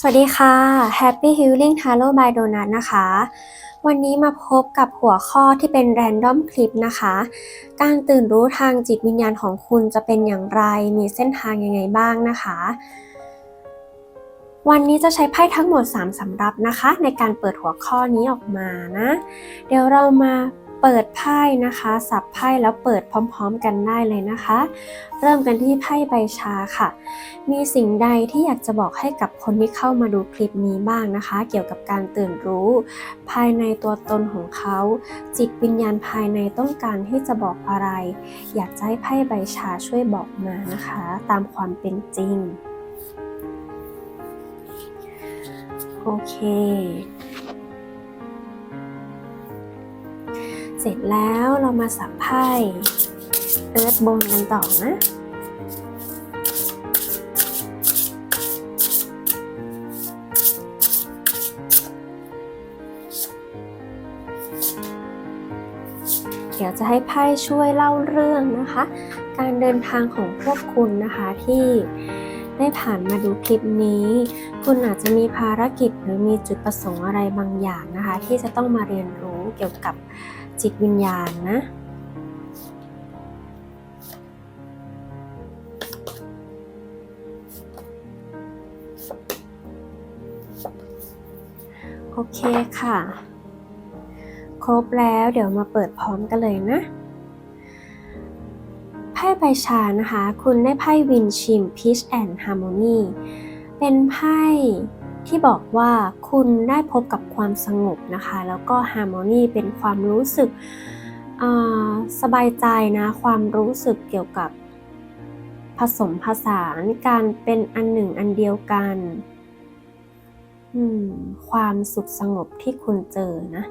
สวัสดีค่ะ Happy Healing Tarot by Donut นะคะ วันนี้มาพบกับหัวข้อที่เป็น Random Clip นะคะ การตื่นรู้ทางจิตวิญญาณของคุณจะเป็นอย่างไร มีเส้นทางยังไงบ้างนะคะ วันนี้จะใช้ไพ่ทั้งหมด 3สำรับนะคะ ในการเปิดหัวข้อนี้ออกมานะ เดี๋ยวเรามา เปิดไพ่นะคะ สับไพ่แล้วเปิดพร้อมๆกันได้เลยนะคะ เริ่มกันที่ไพ่ใบชาค่ะ มีสิ่งใดที่อยากจะบอกให้กับคนที่เข้ามาดูคลิปนี้บ้างนะคะ เกี่ยวกับการตื่นรู้ ภายในตัวตนของเขา จิตวิญญาณภายในต้องการที่จะบอกอะไร อยากจะให้ไพ่ใบชาช่วยบอกมานะคะ ตามความเป็นจริง โอเค ร็จแล้วเรามาสับไพ่เอิร์ธบนกันต่อนะเดี๋ยวจะให้ไพ่ช่วยเล่าเรื่องนะคะ การเดินทางของพวกคุณนะคะที่ได้ผ่านมาดูคลิปนี้ คุณอาจจะมีภารกิจหรือมีจุดประสงค์อะไรบางอย่างนะคะ ที่จะต้องมาเรียนรู้เกี่ยวกับ จิตวิญญาณนะ โอเคค่ะ ครบแล้วเดี๋ยวมาเปิดพร้อมกันเลยนะไพ่ใบชานะคะ คุณได้ไพ่วินชิม Peace and Harmony เป็นไพ่ ที่บอกว่าคุณได้พบกับความสงบนะคะ แล้วก็ Harmony เป็นความรู้สึกสบายใจนะ ความรู้สึกเกี่ยวกับผสมผสานการเป็นอันหนึ่งอันเดียวกันความสุขสงบที่คุณเจอนะ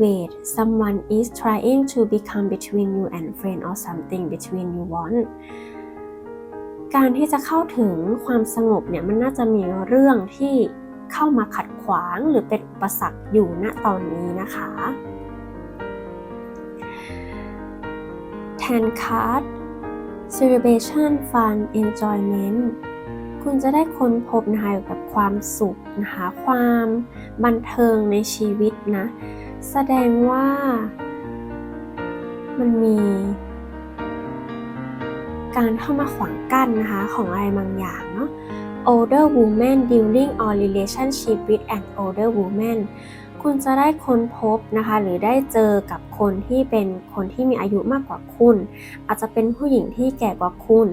Wait someone is trying to become between you and friend or something between you want การที่จะเข้าถึงความสงบเนี่ยมันน่าจะมีเรื่องที่เข้ามาขัดขวางหรือเป็นอุปสรรคอยู่ณตอนนี้นะคะ10 card celebration fun enjoyment คุณจะได้ค้นพบนะคะกับความสุขนะคะความบันเทิงในชีวิตนะ แสดงว่ามันมี การเข้ามาขวางกั้นนะคะ ของอะไรบางอย่างเนาะ older woman dealing or relationship with an older woman คุณจะได้ค้นพบนะคะ หรือได้เจอกับคนที่เป็นคนที่มีอายุมากกว่าคุณ อาจจะเป็นผู้หญิงที่แก่กว่าคุณ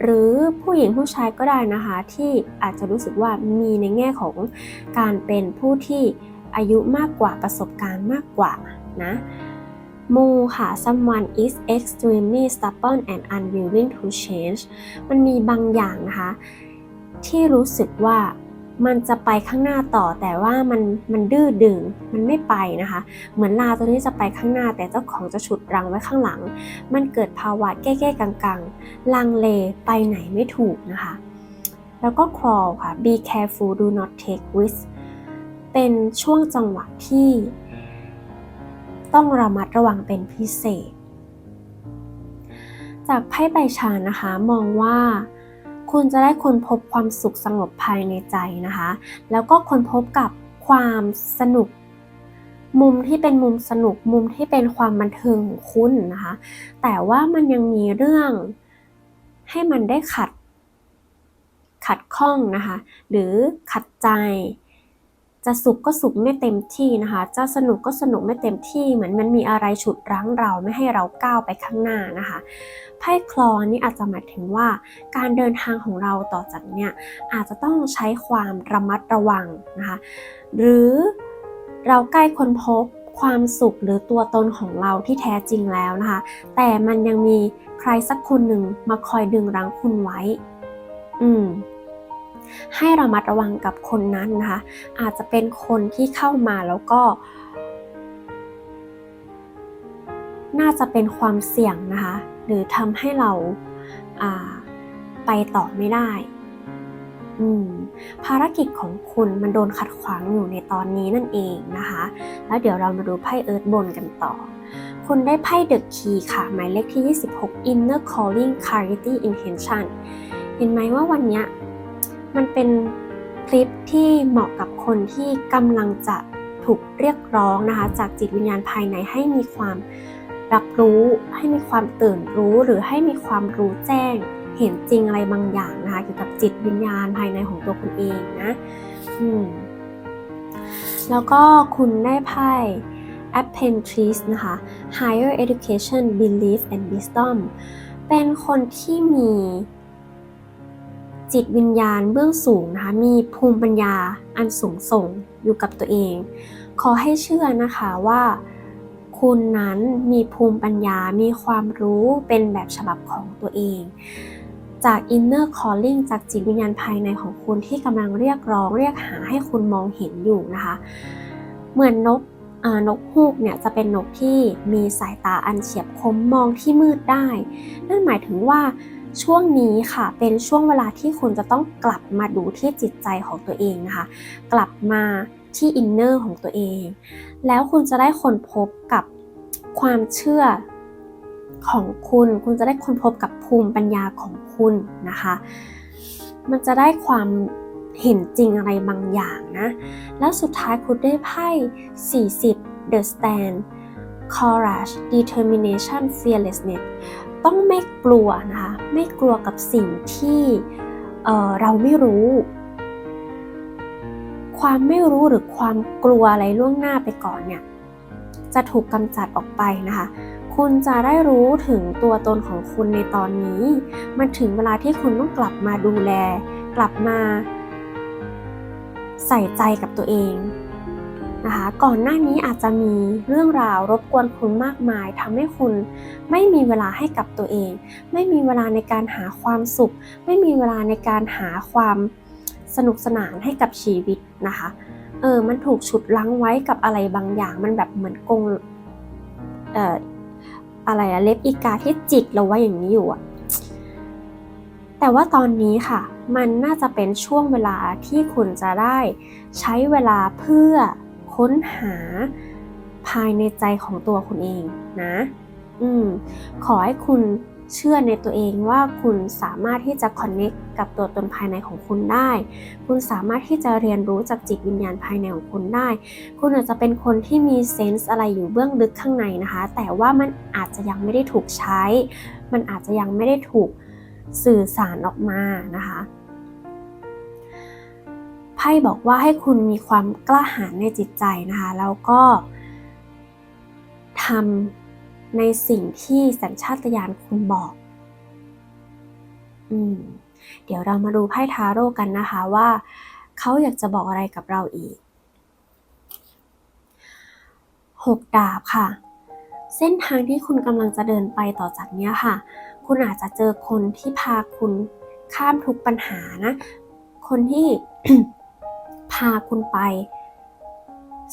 หรือผู้หญิงผู้ชายก็ได้นะคะ ที่อาจจะรู้สึกว่ามีในแง่ของการเป็นผู้ที่อายุมากกว่าประสบการณ์มากกว่านะ มูค่ะ someone is extremely stubborn and unwilling to change มันมีบางอย่างนะคะ ที่รู้สึกว่ามันจะไปข้างหน้าต่อแต่ว่ามันมันดื้อดึงมันไม่ไปนะคะ เหมือนลาตัวนี้จะไปข้างหน้าแต่เจ้าของจะฉุดรังไว้ข้างหลัง มันเกิดภาวะแก้ๆกังๆ ลังเลไปไหนไม่ถูกนะคะ แล้วก็ crawl ค่ะ be careful do not take risk เป็นช่วงจังหวะที่ ต้องระมัดระวังเป็นพิเศษ จากไพ่ใบชานะคะมองว่าคุณจะได้ค้นพบความสุขสงบภายในใจนะคะ แล้วก็ค้นพบกับความสนุก มุมที่เป็นมุมสนุกมุมที่เป็นความบันเทิงของคุณนะคะ แต่ว่ามันยังมีเรื่องให้มันได้ขัด ขัดข้องนะคะ หรือขัดใจ จะสุขก็สุขไม่เต็มที่นะคะ จะสนุกก็สนุกไม่เต็มที่ เหมือนมันมีอะไรฉุดรั้งเราไม่ให้เราก้าวไปข้างหน้านะคะไพ่คลอนี่อาจจะหมายถึงว่าการเดินทางของเราต่อจากเนี้ยอาจจะต้องใช้ความระมัดระวังนะคะหรือเราใกล้ค้นพบความสุขหรือตัวตนของเราที่แท้จริงแล้วนะคะ แต่มันยังมีใครสักคนหนึ่งมาคอยดึงรั้งคุณไว้ อืม ให้ระมัดระวังกับคนนั้นนะคะ อาจจะเป็นคนที่เข้ามาแล้วก็ น่าจะเป็นความเสี่ยงนะคะ หรือทำให้เราไปต่อไม่ได้ภารกิจของคุณมันโดนขัดขวางอยู่ในตอนนี้นั่นเองนะคะ แล้วเดี๋ยวเรามาดูไพ่เอิร์ธบนกันต่อ คุณได้ไพ่เดอะคีค่ะ หมายเลขที่ 26 Inner Calling Clarity Intention เห็นไหมว่าวันนี้ มันเป็นคลิปที่เหมาะกับคนที่กำลังจะถูกเรียกร้องนะคะ จากจิตวิญญาณภายในให้มีความรับรู้ ให้มีความตื่นรู้หรือให้มีความรู้แจ้ง เห็นจริงอะไรบางอย่างนะคะเกี่ยวกับจิตวิญญาณภายในของตัวคุณเองนะอืมแล้วก็คุณได้ไพ่ Apprentice นะคะ Higher Education Belief and Wisdom เป็นคนที่มี จิตวิญญาณเบื้องสูงนะคะมีภูมิปัญญาอันสูงส่งอยู่กับตัวเอง ขอให้เชื่อนะคะว่า คุณนั้นมีภูมิปัญญามีความรู้เป็นแบบฉบับของตัวเอง จาก inner calling จากจิตวิญญาณภายในของคุณที่กำลังเรียกร้องเรียกหาให้คุณมองเห็นอยู่นะคะ เหมือนนกนกฮูกเนี่ยจะเป็นนกที่มีสายตาอันเฉียบคมมองที่มืดได้ นั่นหมายถึงว่า ช่วงนี้ค่ะ เป็นช่วงเวลาที่คุณจะต้องกลับมาดูที่จิตใจของตัวเองนะคะ กลับมาที่อินเนอร์ของตัวเอง แล้วคุณจะได้ค้นพบกับความเชื่อของคุณ คุณจะได้ค้นพบกับภูมิปัญญาของคุณนะคะ มันจะได้ความเห็นจริงอะไรบางอย่างนะ แล้วสุดท้ายคุณได้ไพ่ 40 The Stand Courage Determination Fearlessness ต้องไม่กลัวนะคะไม่กลัวกับสิ่งที่เเราไม่รู้ ความไม่รู้หรือความกลัวอะไรล่วงหน้าไปก่อนเนี่ยจะถูกกำจัดออกไปนะคะ คุณจะได้รู้ถึงตัวตนของคุณในตอนนี้ มันถึงเวลาที่คุณต้องกลับมาดูแล กลับมาใส่ใจกับตัวเอง นะคะ ก่อนหน้านี้อาจจะมีเรื่องราวรบกวนคุณมากมายทำให้คุณไม่มีเวลาให้กับตัวเอง ไม่มีเวลาในการหาความสุข ไม่มีเวลาในการหาความสนุกสนานให้กับชีวิตนะคะ เออ มันถูกฉุดลั้งไว้กับอะไรบางอย่าง มันแบบเหมือนกงเอ่ออะไรอะเล็บอีกาที่จิกเราไว้อย่างนี้อยู่อะแต่ว่าตอนนี้ค่ะ มันน่าจะเป็นช่วงเวลาที่คุณจะได้ใช้เวลาเพื่อ ค้นหาภายในใจของตัวคุณเองนะ อืม ขอให้คุณเชื่อในตัวเองว่าคุณสามารถที่จะคอนเน็กกับตัวตนภายในของคุณได้ คุณสามารถที่จะเรียนรู้จากจิตวิญญาณภายในของคุณได้ คุณอาจจะเป็นคนที่มีเซนส์อะไรอยู่เบื้องลึกข้างในนะคะ แต่ว่ามันอาจจะยังไม่ได้ถูกใช้ มันอาจจะยังไม่ได้ถูกสื่อสารออกมานะคะ พ่บอกว่าให้คุณมีความกล้าหาญในจิตใจนะคะแล้วก็ทำในสิ่งที่สัญชาตญาณคุณบอกอืมเดี๋ยวเรามาดูไพ่ทาโร่กันนะคะว่าเขาอยากจะบอกอะไรกับเราอีกหกดาบค่ะ เส้นทางที่คุณกำลังจะเดินไปต่อจากนี้ค่ะ คุณอาจจะเจอคนที่พาคุณข้ามทุกปัญหานะ คนที่ พาคุณไป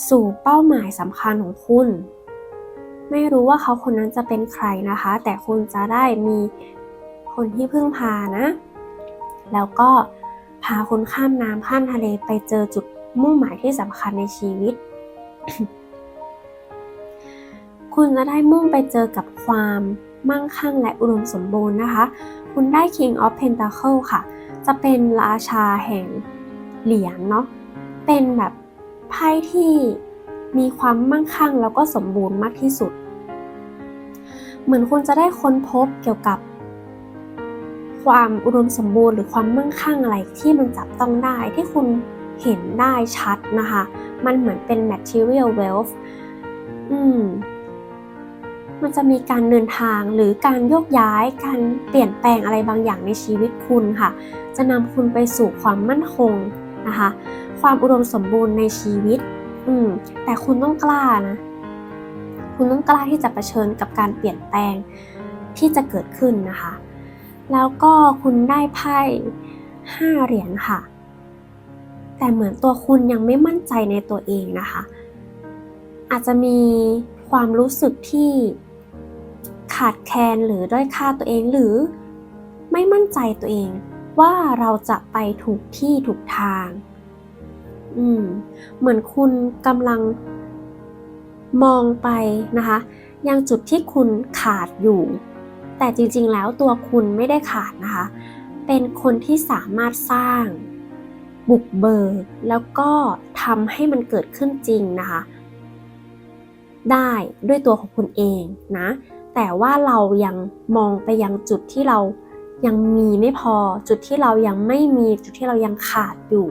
สู่เป้าหมายสำคัญของคุณ ไม่รู้ว่าเขาคนนั้นจะเป็นใครนะคะ แต่คุณจะได้มีคนที่พึ่งพานะ แล้วก็พาคุณข้ามน้ำข้ามทะเลไปเจอจุดมุ่งหมายที่สำคัญในชีวิต คุณจะได้มุ่งไปเจอกับความมั่งคั่งและอุดมสมบูรณ์นะคะ คุณได้ King of Pentacle ค่ะ จะเป็นราชาแห่งเหรียญเนาะ เป็นแบบไพ่ที่มีความมั่งคั่งแล้วก็สมบูรณ์มากที่สุด เหมือนคุณจะได้ค้นพบเกี่ยวกับ ความอุดมสมบูรณ์หรือความมั่งคั่งอะไรที่มันจับต้องได้ที่คุณเห็นได้ชัดนะคะ มันเหมือนเป็น material wealth อืมมันจะมีการเดินทางหรือการโยกย้าย การเปลี่ยนแปลงอะไรบางอย่างในชีวิตคุณค่ะ จะนำคุณไปสู่ความมั่นคงนะคะ ความอุดมสมบูรณ์ในชีวิต อืม แต่คุณต้องกล้านะ คุณต้องกล้าที่จะะเผชิญกับการเปลี่ยนแปลงที่จะเกิดขึ้นนะคะ แล้วก็คุณได้ไพ่ห้าเหรียญค่ะ แต่เหมือนตัวคุณยังไม่มั่นใจในตัวเองนะคะ อาจจะมีความรู้สึกที่ขาดแคลนหรือด้อยค่าตัวเองหรือไม่มั่นใจตัวเองว่าเราจะไปถูกที่ถูกทาง อืมเหมือนคุณกำลังมองไปนะคะ ยังจุดที่คุณขาดอยู่ แต่จริงๆแล้วตัวคุณไม่ได้ขาดนะคะ เป็นคนที่สามารถสร้าง บุกเบิกแล้วก็ทำให้มันเกิดขึ้นจริงนะคะ ได้ด้วยตัวของคุณเองนะ แต่ว่าเรายังมองไปยังจุดที่เรายังมีไม่พอ จุดที่เรายังไม่มีจุดที่เรายังขาดอยู่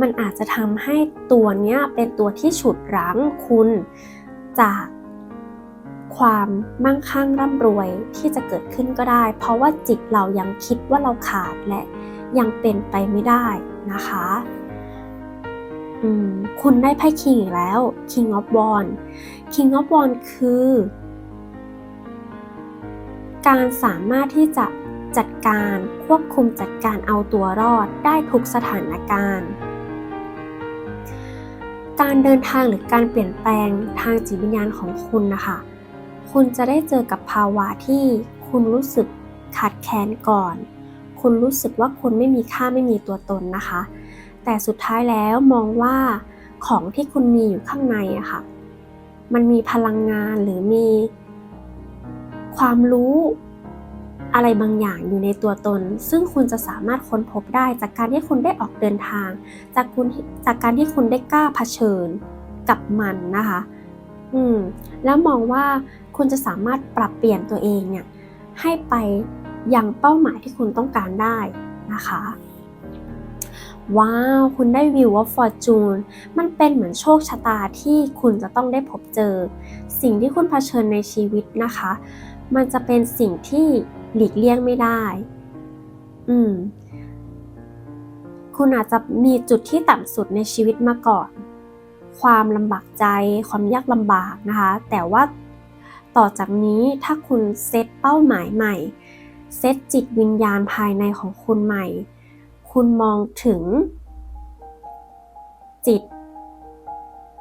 มันอาจจะทำให้ตัวเนี้ยเป็นตัวที่ฉุดรั้งคุณจากความมั่งคั่งร่ำรวยที่จะเกิดขึ้นก็ได้ เพราะว่าจิตเรายังคิดว่าเราขาดและยังเป็นไปไม่ได้นะคะคุณได้ไพ่คิงอีกแล้ว King of Wands King of Wands คือ การสามารถที่จะจัดการควบคุมจัดการเอาตัวรอดได้ทุกสถานการณ์ การเดินทางหรือการเปลี่ยนแปลงทางจิตวิญญาณของคุณนะคะ คุณจะได้เจอกับภาวะที่คุณรู้สึกขาดแคลนก่อน คุณรู้สึกว่าคุณไม่มีค่าไม่มีตัวตนนะคะ แต่สุดท้ายแล้วมองว่าของที่คุณมีอยู่ข้างในอะค่ะ มันมีพลังงานหรือมีความรู้ อะไรบางอย่างอยู่ในตัวตน ซึ่งคุณจะสามารถค้นพบได้จากการที่คุณได้ออกเดินทาง จากคุณจากการที่คุณได้กล้าเผชิญกับมันนะคะ อืม แล้วมองว่าคุณจะสามารถปรับเปลี่ยนตัวเองเนี่ยให้ไปยังเป้าหมายที่คุณต้องการได้นะคะ ว้าว คุณได้วิวว่าฟอร์จูนมันเป็นเหมือนโชคชะตาที่คุณจะต้องได้พบเจอ สิ่งที่คุณเผชิญในชีวิตนะคะ มันจะเป็นสิ่งที่ หลีกเลี่ยงไม่ได้ อืม คุณอาจจะมีจุดที่ต่ำสุดในชีวิตมาก่อน ความลำบากใจ ความยากลำบากนะคะ แต่ว่าต่อจากนี้ถ้าคุณเซตเป้าหมายใหม่ เซตจิตวิญญาณภายในของคุณใหม่ คุณมองถึง จิต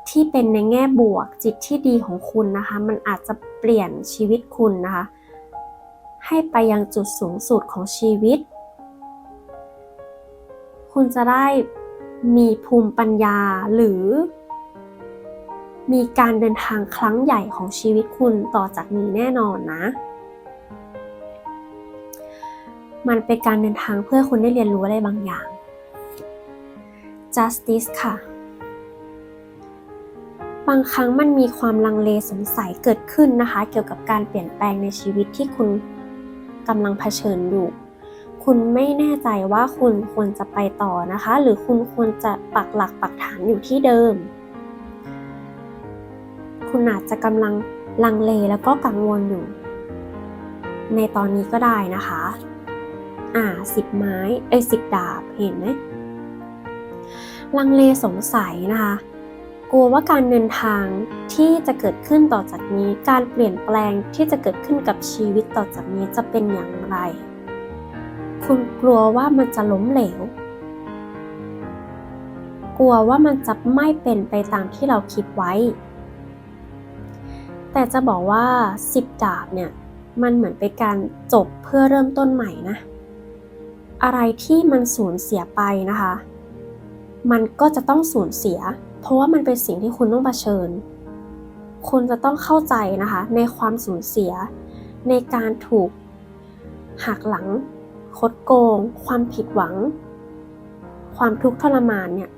ที่เป็นในแง่บวกจิตที่ดีของคุณนะคะ มันอาจจะเปลี่ยนชีวิตคุณนะคะ ให้ไปยังจุดสูงสุดของชีวิต คุณจะได้มีภูมิปัญญาหรือ มีการเดินทางครั้งใหญ่ของชีวิตคุณต่อจากนี้แน่นอนนะ มันเป็นการเดินทางเพื่อคุณได้เรียนรู้อะไรบางอย่าง justice ค่ะ บางครั้งมันมีความลังเลสงสัยเกิดขึ้นนะคะ เกี่ยวกับการเปลี่ยนแปลงในชีวิตที่คุณ กำลังเผชิญอยู่ คุณไม่แน่ใจว่าคุณควรจะไปต่อนะคะ หรือคุณควรจะปักหลักปักฐานอยู่ที่เดิม คุณอาจจะกำลังลังเลแล้วก็กังวลอยู่ ในตอนนี้ก็ได้นะคะ อ่าสิบไม้เอ้ยสิบดาบเห็นไหมลังเลสงสัยนะคะ กลัวว่าการเดินทางที่จะเกิดขึ้นต่อจากนี้ การเปลี่ยนแปลงที่จะเกิดขึ้นกับชีวิตต่อจากนี้จะเป็นอย่างไร คุณกลัวว่ามันจะล้มเหลว กลัวว่ามันจะไม่เป็นไปตามที่เราคิดไว้ แต่จะบอกว่าสิบดาบเนี่ยมันเหมือนเป็นการจบเพื่อเริ่มต้นใหม่นะ อะไรที่มันสูญเสียไปนะคะ มันก็จะต้องสูญเสีย เพราะว่ามันเป็นสิ่งที่คุณต้องเผชิญ คุณจะต้องเข้าใจนะคะในความสูญเสีย ในการถูกหักหลัง คดโกง ความผิดหวัง ความทุกข์ทรมานเนี่ย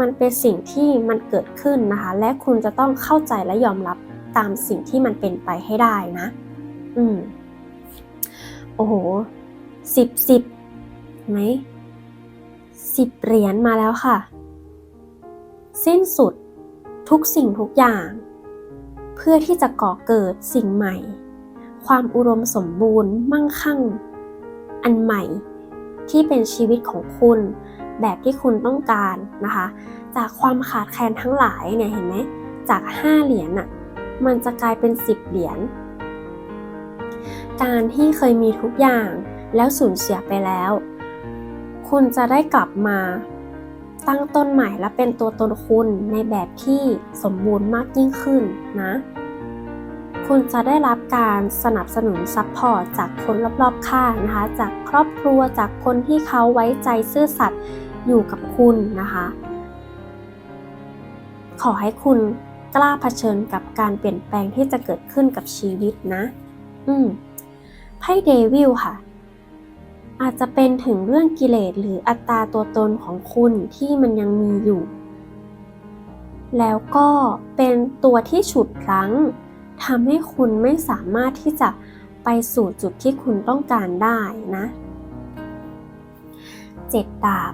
มันเป็นสิ่งที่มันเกิดขึ้นนะคะ และคุณจะต้องเข้าใจและยอมรับตามสิ่งที่มันเป็นไปให้ได้นะ อืม โอ้โหสิบสิบไหมสิบเหรียญมาแล้วค่ะ สิ้นสุดทุกสิ่งทุกอย่าง เพื่อที่จะก่อเกิดสิ่งใหม่ ความอุดมสมบูรณ์มั่งคั่ง อันใหม่ ที่เป็นชีวิตของคุณ แบบที่คุณต้องการนะคะ จากความขาดแคลนทั้งหลายเนี่ยเห็นไหมจากห้าเหรียญน่ะมันจะกลายเป็นสิบเหรียญการที่เคยมีทุกอย่างแล้วสูญเสียไปแล้ว คุณจะได้กลับมา ตั้งต้นใหม่และเป็นตัวตนคุณในแบบที่สมบูรณ์มากยิ่งขึ้นนะ คุณจะได้รับการสนับสนุนซัพพอร์ตจากคนรอบๆข้างนะคะ จากครอบครัวจากคนที่เขาไว้ใจซื่อสัตย์อยู่กับคุณนะคะ ขอให้คุณกล้าเผชิญกับการเปลี่ยนแปลงที่จะเกิดขึ้นกับชีวิตนะ อืมไพ่เดวิลค่ะ อาจจะเป็นถึงเรื่องกิเลสหรืออัตราตัวตนของคุณที่มันยังมีอยู่ แล้วก็เป็นตัวที่ฉุดรั้งทำให้คุณไม่สามารถที่จะไปสู่จุดที่คุณต้องการได้นะเจ็ดดาบ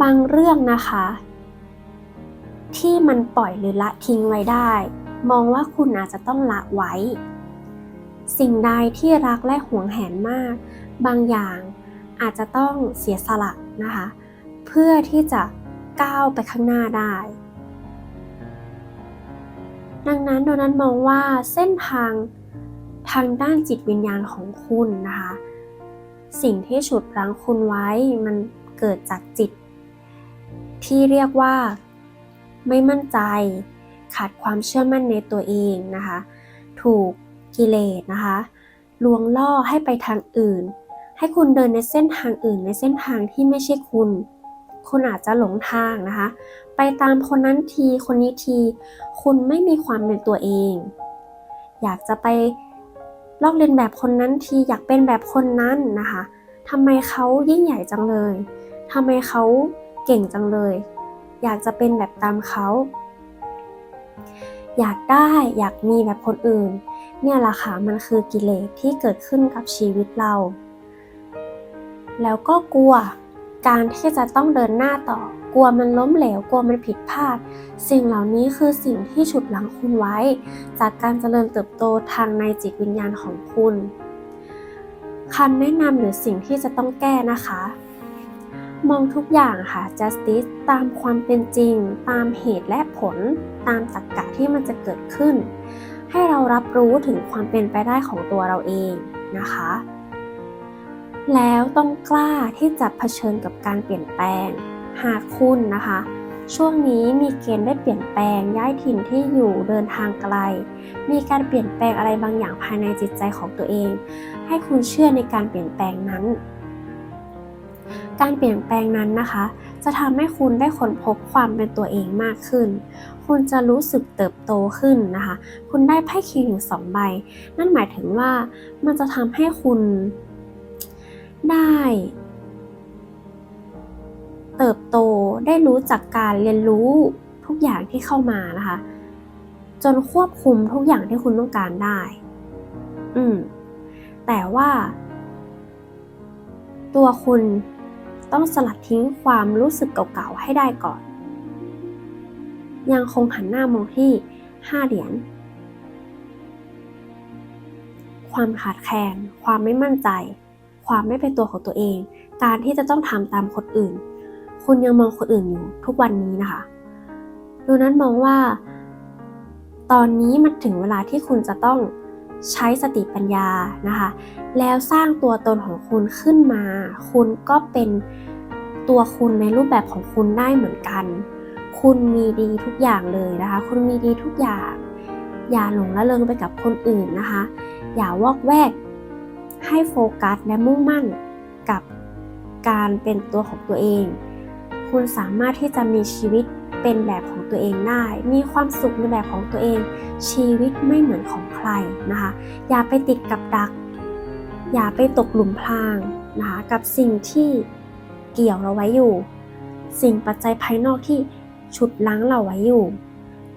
บางเรื่องนะคะ ที่มันปล่อยหรือละทิ้งไว้ได้ มองว่าคุณอาจจะต้องละไว้ สิ่งใดที่รักและหวงแหนมาก บางอย่างอาจจะต้องเสียสละนะคะ เพื่อที่จะก้าวไปข้างหน้าได้ ดังนั้นโดนัทมองว่าเส้นทางทางด้านจิตวิญญาณของคุณนะคะ สิ่งที่ฉุดรั้งคุณไว้มันเกิดจากจิต ที่เรียกว่าไม่มั่นใจ ขาดความเชื่อมั่นในตัวเองนะคะ ถูกกิเลสนะคะ ลวงล่อให้ไปทางอื่น ให้คุณเดินในเส้นทางอื่นในเส้นทางที่ไม่ใช่คุณ คุณอาจจะหลงทางนะคะ ไปตามคนนั้นทีคนนี้ที คุณไม่มีความเป็นตัวเอง อยากจะไปลอกเลียนแบบคนนั้นทีอยากเป็นแบบคนนั้นนะคะทำไมเขายิ่งใหญ่จังเลยทำไมเขาเก่งจังเลย อยากจะเป็นแบบตามเขา อยากได้อยากมีแบบคนอื่น เนี่ยแหละค่ะมันคือกิเลสที่เกิดขึ้นกับชีวิตเรา แล้วก็กลัว การที่จะต้องเดินหน้าต่อ กลัวมันล้มเหลว กลัวมันผิดพลาด สิ่งเหล่านี้คือสิ่งที่ฉุดหลังคุณไว้ จากการเจริญเติบโตทางในจิตวิญญาณของคุณคำแนะนำหรือสิ่งที่จะต้องแก้นะคะ มองทุกอย่างค่ะ justice ตามความเป็นจริง ตามเหตุและผล ตามตรรกะที่มันจะเกิดขึ้น ให้เรารับรู้ถึงความเป็นไปได้ของตัวเราเองนะคะ แล้วต้องกล้าที่จะเผชิญกับการเปลี่ยนแปลง หากคุณนะคะ ช่วงนี้มีเกณฑ์ได้เปลี่ยนแปลงย้ายถิ่นที่อยู่เดินทางไกล มีการเปลี่ยนแปลงอะไรบางอย่างภายในจิตใจของตัวเอง ให้คุณเชื่อในการเปลี่ยนแปลงนั้น การเปลี่ยนแปลงนั้นนะคะ จะทำให้คุณได้ค้นพบความเป็นตัวเองมากขึ้น คุณจะรู้สึกเติบโตขึ้นนะคะ คุณได้ไพ่คิงถึงสองใบ นั่นหมายถึงว่ามันจะทำให้คุณ ได้ เติบโตได้รู้จักการเรียนรู้ทุกอย่างที่เข้ามานะคะ จนควบคุมทุกอย่างที่คุณต้องการได้ อืม แต่ว่า ตัวคุณต้องสลัดทิ้งความรู้สึกเก่าๆให้ได้ก่อน ยังคงหันหน้ามองที่ห้าเหรียญความขาดแคลนความไม่มั่นใจ ความไม่เป็นตัวของตัวเอง การที่จะต้องทำตามคนอื่น คุณยังมองคนอื่นอยู่ทุกวันนี้นะคะดังนั้นมองว่า ตอนนี้มันถึงเวลาที่คุณจะต้องใช้สติปัญญานะคะ แล้วสร้างตัวตนของคุณขึ้นมา คุณก็เป็นตัวคุณในรูปแบบของคุณได้เหมือนกัน คุณมีดีทุกอย่างเลยนะคะ คุณมีดีทุกอย่าง อย่าหลงละเลงไปกับคนอื่นนะคะ อย่าวอกแวก ให้โฟกัสและมุ่งมั่นกับการเป็นตัวของตัวเอง คุณสามารถที่จะมีชีวิตเป็นแบบของตัวเองได้ มีความสุขในแบบของตัวเอง ชีวิตไม่เหมือนของใครนะคะ อย่าไปติดกับดัก อย่าไปตกหลุมพรางนะคะกับสิ่งที่เกี่ยวเราไว้อยู่ สิ่งปัจจัยภายนอกที่ฉุดลั้งเราไว้อยู่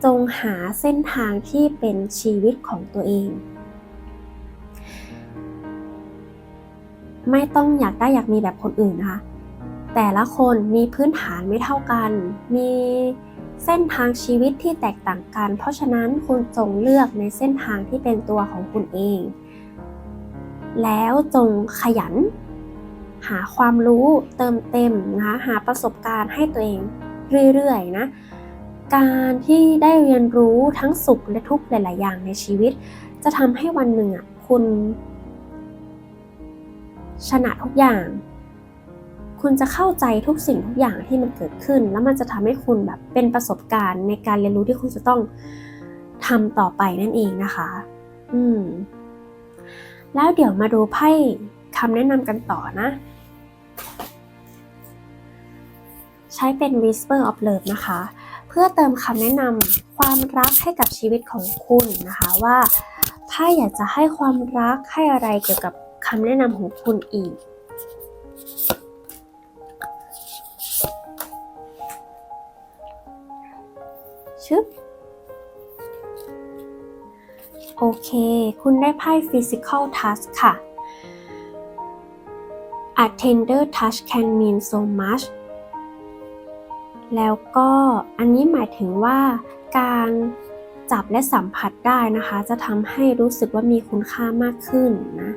จงหาเส้นทางที่เป็นชีวิตของตัวเอง ไม่ต้องอยากได้อยากมีแบบคนอื่นนะคะ แต่ละคนมีพื้นฐานไม่เท่ากัน มีเส้นทางชีวิตที่แตกต่างกัน เพราะฉะนั้นคุณจงเลือกในเส้นทางที่เป็นตัวของคุณเอง แล้วจงขยัน หาความรู้เติมเต็มนะคะหาประสบการณ์ให้ตัวเองเรื่อยๆนะการที่ได้เรียนรู้ทั้งสุขและทุกข์หลาย ๆ อย่างในชีวิต จะทำให้วันหนึ่งอะคุณ ชนะทุกอย่าง คุณจะเข้าใจทุกสิ่งทุกอย่างที่มันเกิดขึ้น แล้วมันจะทำให้คุณแบบเป็นประสบการณ์ในการเรียนรู้ที่คุณจะต้องทำต่อไปนั่นเองนะคะ อืม แล้วเดี๋ยวมาดูไพ่คำแนะนำกันต่อนะ ใช้เป็น Whisper of Love นะคะ เพื่อเติมคำแนะนำความรักให้กับชีวิตของคุณนะคะว่าไพ่อยากจะให้ความรักให้อะไรเกี่ยวกับ คำแนะนำของคุณอีก ชึบโอเค คุณได้ไพ่ physical touch ค่ะ a tender touch can mean so much แล้วก็อันนี้หมายถึงว่าการจับและสัมผัสได้นะคะ จะทำให้รู้สึกว่ามีคุณค่ามากขึ้นนะ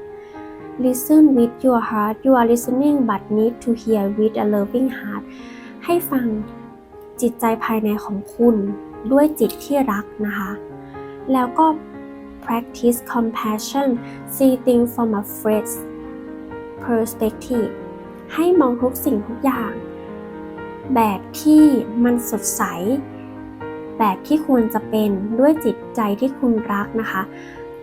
Listen with your heart you are listening but need to hear with a loving heart ให้ฟังจิตใจภายในของคุณด้วยจิตที่รักนะคะ แล้วก็ practice compassion see things from a fresh perspective ให้มองทุกสิ่งทุกอย่าง แบบที่มันสดใส แบบที่ควรจะเป็นด้วยจิตใจที่คุณรักนะคะ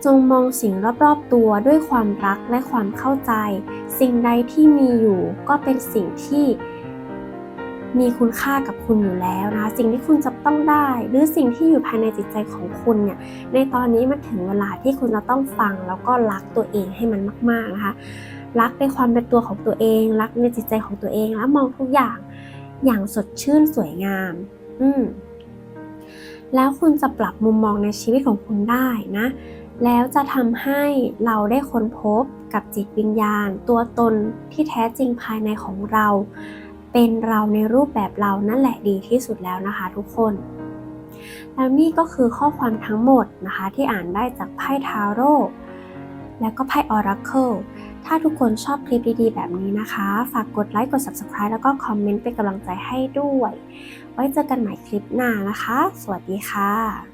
จงมองสิ่งรอบๆตัวด้วยความรักและความเข้าใจ สิ่งใดที่มีอยู่ก็เป็นสิ่งที่มีคุณค่ากับคุณอยู่แล้วนะ สิ่งที่คุณจะต้องได้ หรือสิ่งที่อยู่ภายในจิตใจของคุณเนี่ยในตอนนี้มันถึงเวลาที่คุณจะต้องฟังแล้วก็รักตัวเองให้มันมาก ๆนะคะ รักในความเป็นตัวของตัวเอง รักในจิตใจของตัวเองแล้วมองทุกอย่างอย่างสดชื่นสวยงาม อืมแล้วคุณจะปรับมุมมองในชีวิตของคุณได้นะ แล้วจะทำให้เราได้ค้นพบกับจิตวิญญาณ ตัวตนที่แท้จริงภายในของเรา เป็นเราในรูปแบบเรานั่นแหละดีที่สุดแล้วนะคะทุกคน แล้วนี่ก็คือข้อความทั้งหมดนะคะ ที่อ่านได้จากไพ่ทาโร่แล้วก็ไพ่ออราเคิลถ้าทุกคนชอบคลิปดีๆ แบบนี้นะคะ ฝากกดไลค์ กด Subscribe แล้วก็คอมเมนต์เป็นกำลังใจให้ด้วย ไว้เจอกันใหม่คลิปหน้านะคะ สวัสดีค่ะ